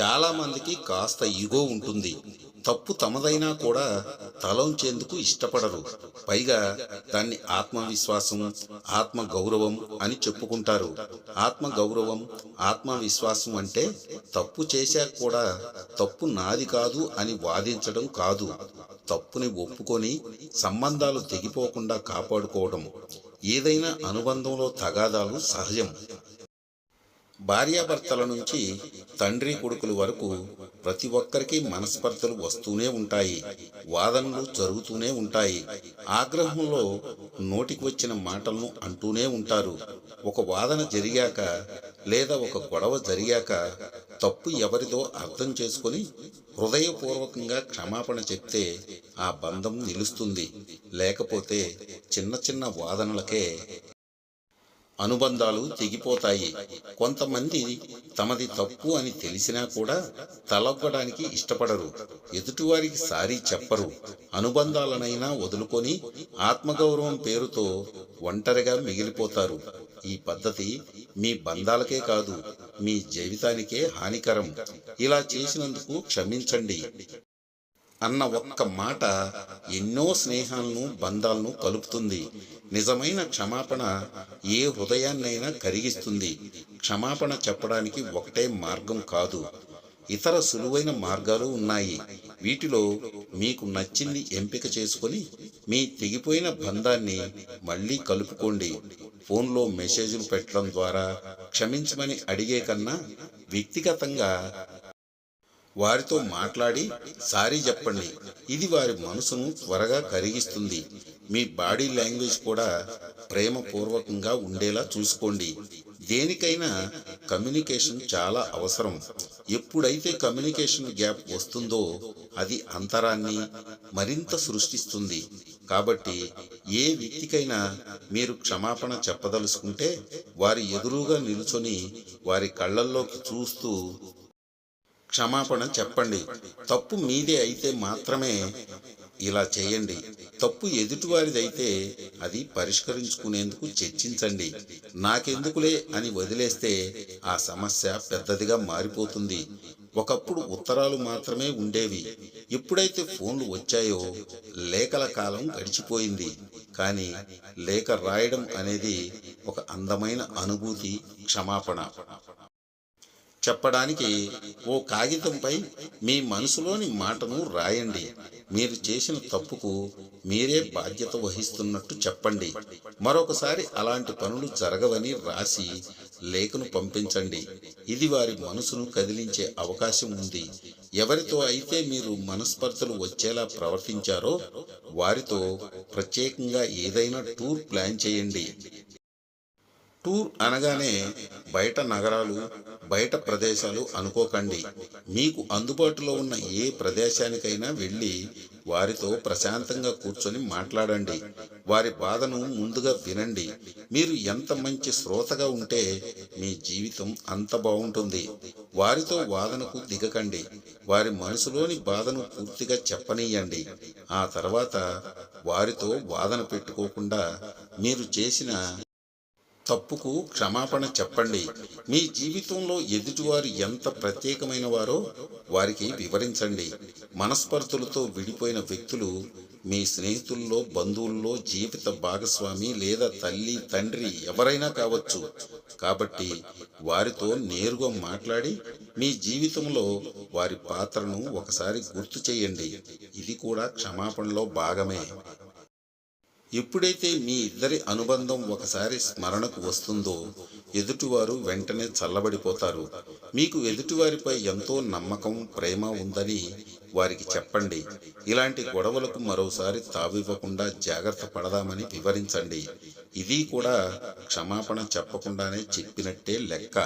చాలా మందికి కాస్త ఈగో ఉంటుంది. తప్పు తమదైనా కూడా తలంచేందుకు ఇష్టపడరు. పైగా దాన్ని ఆత్మవిశ్వాసం ఆత్మ గౌరవం అని చెప్పుకుంటారు. ఆత్మ గౌరవం ఆత్మవిశ్వాసం అంటే తప్పు చేశాక కూడా తప్పు నాది కాదు అని వాదించడం కాదు. తప్పుని ఒప్పుకొని సంబంధాలు తెగిపోకుండా కాపాడుకోవడం. ఏదైనా అనుబంధంలో తగాదాలు సహజం. భార్యాభర్తల నుంచి తండ్రి కొడుకుల వరకు ప్రతి ఒక్కరికి మనస్పర్ధలు వస్తూనే ఉంటాయి వాదనలు జరుగుతూనే ఉంటాయి. ఆగ్రహంలో నోటికి వచ్చిన మాటలను అంటూనే ఉంటారు. ఒక వాదన జరిగాక లేదా ఒక గొడవ జరిగాక తప్పు ఎవరిదో అర్థం చేసుకొని హృదయపూర్వకంగా క్షమాపణ చెప్తే ఆ బంధం నిలుస్తుంది. లేకపోతే చిన్న చిన్న వాదనలకే అనుబంధాలు తెగిపోతాయి. కొంతమంది తమది తప్పు అని తెలిసినా కూడా తలవ్వడానికి ఇష్టపడరు. ఎదుటివారికి సారీ చెప్పరు. అనుబంధాలనైనా వదులుకొని ఆత్మగౌరవం పేరుతో ఒంటరిగా మిగిలిపోతారు. ఈ పద్ధతి మీ బంధాలకే కాదు మీ జీవితానికే హానికరం. ఇలా చేసినందుకు క్షమించండి. అన్న ఒక్క మాట ఎన్నో స్నేహాలను బంధాలను కలుపుతుంది. నిజమైన క్షమాపణ ఏ హృదయాన్నైనా కరిగిస్తుంది. క్షమాపణ చెప్పడానికి ఒకటే మార్గం కాదు. ఇతర సులువైన మార్గాలు ఉన్నాయి. వీటిలో మీకు నచ్చింది ఎంపిక చేసుకొని మీ తెగిపోయిన బంధాన్ని మళ్ళీ కలుపుకోండి. ఫోన్లో మెసేజ్లు పెట్టడం ద్వారా క్షమించమని అడిగే కన్నా వ్యక్తిగతంగా వారితో మాట్లాడి సారీ చెప్పండి. ఇది వారి మనసును త్వరగా కరిగిస్తుంది. మీ బాడీ లాంగ్వేజ్ కూడా ప్రేమపూర్వకంగా ఉండేలా చూసుకోండి. దేనికైనా కమ్యూనికేషన్ చాలా అవసరం. ఎప్పుడైతే కమ్యూనికేషన్ గ్యాప్ వస్తుందో అది అంతరాన్ని మరింత సృష్టిస్తుంది. కాబట్టి ఏ వ్యక్తికైనా మీరు క్షమాపణ చెప్పదలుచుకుంటే వారి ఎదురుగా నిలుచొని వారి కళ్ళల్లోకి చూస్తూ క్షమాపణ చెప్పండి. తప్పు మీదే అయితే మాత్రమే ఇలా చేయండి. తప్పు ఎదుటివారిదైతే అది పరిష్కరించుకునేందుకు చర్చించండి. నాకెందుకులే అని వదిలేస్తే ఆ సమస్య పెద్దదిగా మారిపోతుంది. ఒకప్పుడు ఉత్తరాలు మాత్రమే ఉండేవి. ఎప్పుడైతే ఫోన్లు వచ్చాయో లేఖల కాలం గడిచిపోయింది. కానీ లేఖ రాయడం అనేది ఒక అందమైన అనుభూతి క్షమాపణ. చెప్పడానికి ఓ కాగితంపై మీ మనసులోని మాటను రాయండి. మీరు చేసిన తప్పుకు మీరే బాధ్యత వహిస్తున్నట్టు చెప్పండి. మరొకసారి అలాంటి పనులు జరగవని రాసి లేఖను పంపించండి. ఇది వారి మనసును కదిలించే అవకాశం ఉంది. ఎవరితో అయితే మీరు మనస్పర్ధలు వచ్చేలా ప్రవర్తించారో వారితో ప్రత్యేకంగా ఏదైనా టూర్ ప్లాన్ చేయండి. టూర్ అనగానే బయట నగరాలు బయట ప్రదేశాలు అనుకోకండి. మీకు అందుబాటులో ఉన్న ఏ ప్రదేశానికైనా వెళ్ళి వారితో ప్రశాంతంగా కూర్చొని మాట్లాడండి. వారి బాధను ముందుగా వినండి. మీరు ఎంత మంచి శ్రోతగా ఉంటే మీ జీవితం అంత బాగుంటుంది. వారితో వాదనకు దిగకండి. వారి మనసులోని బాధను పూర్తిగా చెప్పనీయండి. ఆ తర్వాత వారితో వాదన పెట్టుకోకుండా మీరు చేసిన తప్పుకు క్షమాపణ చెప్పండి. మీ జీవితంలో ఎదుటివారు ఎంత ప్రత్యేకమైన వారో వారికి వివరించండి. మనస్పర్ధులతో విడిపోయిన వ్యక్తులు మీ స్నేహితుల్లో బంధువుల్లో జీవిత భాగస్వామి లేదా తల్లి తండ్రి ఎవరైనా కావచ్చు. కాబట్టి వారితో నేరుగా మాట్లాడి మీ జీవితంలో వారి పాత్రను ఒకసారి గుర్తు చేయండి. ఇది కూడా క్షమాపణలో భాగమే. ఎప్పుడైతే మీ ఇద్దరి అనుబంధం ఒకసారి స్మరణకు వస్తుందో ఎదుటివారు వెంటనే చల్లబడిపోతారు. మీకు ఎదుటివారిపై ఎంతో నమ్మకం ప్రేమ ఉందని వారికి చెప్పండి. ఇలాంటి గొడవలకు మరోసారి తావివ్వకుండా జాగ్రత్త పడదామని వివరించండి. ఇది కూడా క్షమాపణ చెప్పకుండానే చెప్పినట్టే లెక్క.